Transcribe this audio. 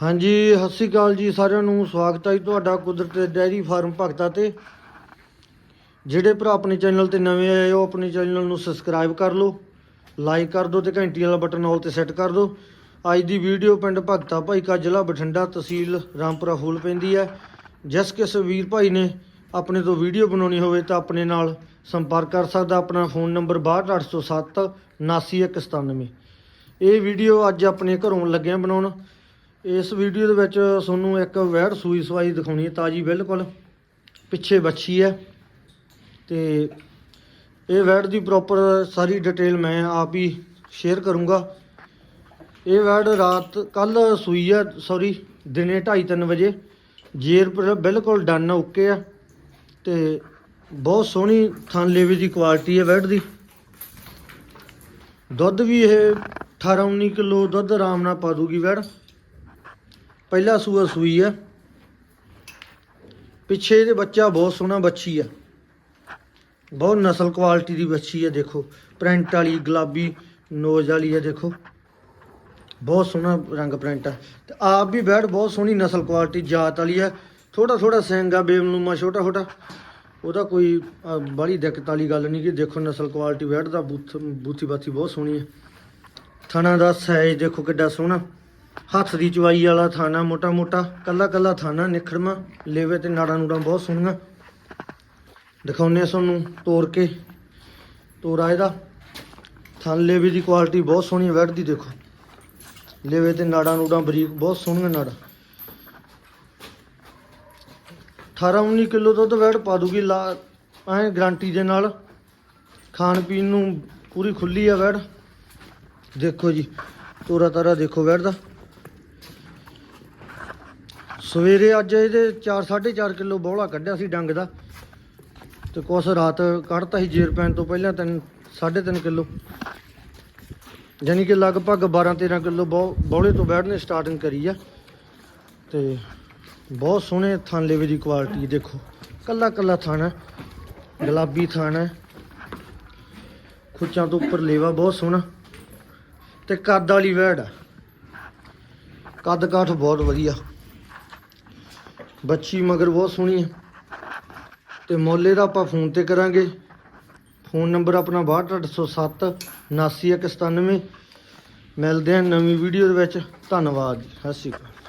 ਹਾਂਜੀ, ਸਤਿ ਸ਼੍ਰੀ ਅਕਾਲ ਜੀ ਸਾਰਿਆਂ ਨੂੰ। ਸਵਾਗਤ ਹੈ ਜੀ ਤੁਹਾਡਾ ਕੁਦਰਤ ਡੈਰੀ ਫਾਰਮ ਭਗਤਾ ਤੇ। ਜਿਹੜੇ ਭਰਾ ਆਪਣੇ ਚੈਨਲ ਤੇ ਨਵੇਂ ਆਏ ਹੋ, ਆਪਣੇ ਚੈਨਲ ਨੂੰ ਸਬਸਕ੍ਰਾਈਬ ਕਰ ਲਓ, ਲਾਈਕ ਕਰ ਦਿਓ ਤੇ ਘੰਟੀ ਵਾਲਾ ਬਟਨ ਆਲ ਤੇ ਸੈੱਟ ਕਰ ਦਿਓ। ਅੱਜ ਦੀ ਵੀਡੀਓ ਪਿੰਡ ਭਗਤਾ ਭਾਈ ਕਾ ਜ਼ਿਲ੍ਹਾ ਬਠਿੰਡਾ ਤਹਿਸੀਲ ਰਾਮਪੁਰਾ ਫੂਲ ਪੈਂਦੀ ਹੈ। ਜਿਸ ਕਿਸ ਵੀਰ ਭਾਈ ਨੇ ਆਪਣੇ ਤੋਂ ਵੀਡੀਓ ਬਣਾਉਣੀ ਹੋਵੇ ਤਾਂ ਆਪਣੇ ਨਾਲ ਸੰਪਰਕ ਕਰ ਸਕਦਾ। ਆਪਣਾ ਫੋਨ ਨੰਬਰ 62807 79197 ਇਹ ਵੀਡੀਓ ਅੱਜ ਆਪਣੇ ਘਰੋਂ ਲੱਗਿਆ ਬਣਾਉਣ। ਇਸ ਵੀਡੀਓ ਦੇ ਵਿੱਚ ਤੁਹਾਨੂੰ ਇੱਕ ਵੈੜ ਸੂਈ ਸਵਾਈ ਦਿਖਾਉਣੀ ਹੈ, ਤਾਜੀ ਬਿਲਕੁਲ, ਪਿੱਛੇ ਬੱਚੀ ਹੈ। ਤੇ ਇਹ ਵੈੜ ਦੀ ਪ੍ਰੋਪਰ ਸਾਰੀ ਡਿਟੇਲ ਮੈਂ ਆਪ ਹੀ ਸ਼ੇਅਰ ਕਰੂੰਗਾ। ਇਹ ਵੈੜ ਰਾਤ ਕੱਲ ਸੂਈ ਹੈ ਸੌਰੀ ਦਿਨੇ 2:30 ਵਜੇ। ਜੇਰ ਪਰ ਬਿਲਕੁਲ ਡਨ ਓਕੇ ਆ ਤੇ ਬਹੁਤ ਸੋਹਣੀ ਥਣ ਲੇਵੇ ਦੀ ਕੁਆਲਿਟੀ ਹੈ ਵੈੜ ਦੀ। ਦੁੱਧ ਵੀ ਇਹ 18 19 ਕਿਲੋ ਦੁੱਧ ਆਰਾਮ ਨਾਲ ਪਾ ਦੂਗੀ ਵੈੜ। ਪਹਿਲਾ ਸੂਆ ਸੂਈ ਹੈ ਪਿੱਛੇ ਇਹਦੇ ਬੱਚਾ ਬਹੁਤ ਸੋਹਣਾ ਬੱਚੀ ਆ। ਬਹੁਤ ਨਸਲ ਕੁਆਲਿਟੀ ਦੀ ਬੱਚੀ ਹੈ ਦੇਖੋ। ਪ੍ਰਿੰਟ ਵਾਲੀ, ਗੁਲਾਬੀ ਨੋਜ਼ ਵਾਲੀ ਹੈ ਦੇਖੋ। ਬਹੁਤ ਸੋਹਣਾ ਰੰਗ ਪ੍ਰਿੰਟ ਆ। ਤੇ ਆਪ ਵੀ ਬੈੜ ਬਹੁਤ ਸੋਹਣੀ ਨਸਲ ਕੁਆਲਿਟੀ ਜਾਤ ਵਾਲੀ ਹੈ ਥੋੜਾ ਥੋੜਾ ਸਿੰਗ ਆ ਬੇਮਨੂਮਾ ਛੋਟਾ ਛੋਟਾ। ਉਹਦਾ ਕੋਈ ਬੜੀ ਦਿੱਕਤ ਵਾਲੀ ਗੱਲ ਨਹੀਂ ਕਿ ਦੇਖੋ ਨਸਲ ਕੁਆਲਿਟੀ ਬੈੜ ਦਾ ਬੂਥ, ਬੂਥੀ ਬਾਥੀ ਬਹੁਤ ਸੋਹਣੀ ਹੈ ਥਣਾ ਦਾ ਸਾਈਜ਼ ਦੇਖੋ ਕਿੱਡਾ ਸੋਹਣਾ। ਹੱਥ ਦੀ ਚਵਾਈ ਵਾਲਾ ਥਾਣਾ ਮੋਟਾ ਮੋਟਾ ਕੱਲਾ ਕੱਲਾ ਥਾਣਾ ਨਿਖੜਮਾ, ਲੇਵੇ ਤੇ ਨਾੜਾਂ ਨੂੜਾਂ ਬਹੁਤ ਸੋਹਣੀਆਂ। ਦਿਖਾਉਨੇ ਆ ਤੁਹਾਨੂੰ ਤੋੜ ਕੇ ਤੋਰਾ ਇਹਦਾ। ਥਣ ਲੇਵੇ ਦੀ ਕੁਆਲਿਟੀ ਬਹੁਤ ਸੋਹਣੀ ਹੈ ਵੈੜ ਦੀ ਦੇਖੋ। ਲੇਵੇ ਤੇ ਨਾੜਾਂ ਨੂੜਾਂ ਬਰੀਕ, ਬਹੁਤ ਸੋਹਣੀਆਂ ਨਾੜਾਂ। 18 19 ਕਿਲੋ ਦੁੱਧ ਵੈੜ ਪਾ ਦੂਗੀ, ਲਾ, ਐ ਗਾਰੰਟੀ ਦੇ ਨਾਲ। ਖਾਣ ਪੀਣ ਨੂੰ ਪੂਰੀ ਖੁੱਲੀ ਆ ਵੈੜ। ਦੇਖੋ ਜੀ ਤੋਰਾ ਤਾਰਾ ਦੇਖੋ ਵੈੜ ਦਾ ਸਵੇਰੇ ਅੱਜ ਇਹਦੇ 4 4.5 ਕਿਲੋ ਬੋਲਾ ਕੱਢਿਆ ਸੀ ਡੰਗ ਦਾ। ਤੇ ਕੁਛ ਰਾਤ ਕੱਢਤਾ ਸੀ ਜੇਰ ਪੈਣ ਤੋਂ ਪਹਿਲਾਂ ਤਿੰਨ 3.5 ਕਿਲੋ। ਯਾਨੀ ਕਿ ਲਗਭਗ 12 13 ਕਿਲੋ ਬੋਲੇ ਤੋਂ ਬੈਠ ਨੇ ਸਟਾਰਟਿੰਗ ਕਰੀ ਆ। ਤੇ ਬਹੁਤ ਸੋਹਣੇ ਥਣ ਲੇਵੇ ਦੀ ਕੁਆਲਿਟੀ ਦੇਖੋ। ਕੱਲਾ ਕੱਲਾ ਥਣ ਹੈ। ਗੁਲਾਬੀ ਥਣ ਹੈ। ਖੁੱਚਾਂ ਤੋਂ ਉੱਪਰ ਲੇਵਾ ਬਹੁਤ ਸੋਹਣਾ। ਤੇ ਕੱਦ ਵਾਲੀ ਵੈੜ ਆ। ਕੱਦ ਕਾਠ ਬਹੁਤ ਵਧੀਆ। ਬੱਚੀ ਮਗਰ ਬਹੁਤ ਸੋਹਣੀ ਹੈ ਤੇ ਮੋਲੇ ਦਾ ਆਪਾਂ ਫੋਨ ਤੇ ਕਰਾਂਗੇ। ਫੋਨ ਨੰਬਰ ਆਪਣਾ 62807 79197 ਮਿਲਦੇ ਹਾਂ ਨਵੀਂ ਵੀਡੀਓ ਦੇ ਵਿੱਚ। ਧੰਨਵਾਦ ਜੀ। ਸਤਿ ਸ਼੍ਰੀ ਅਕਾਲ।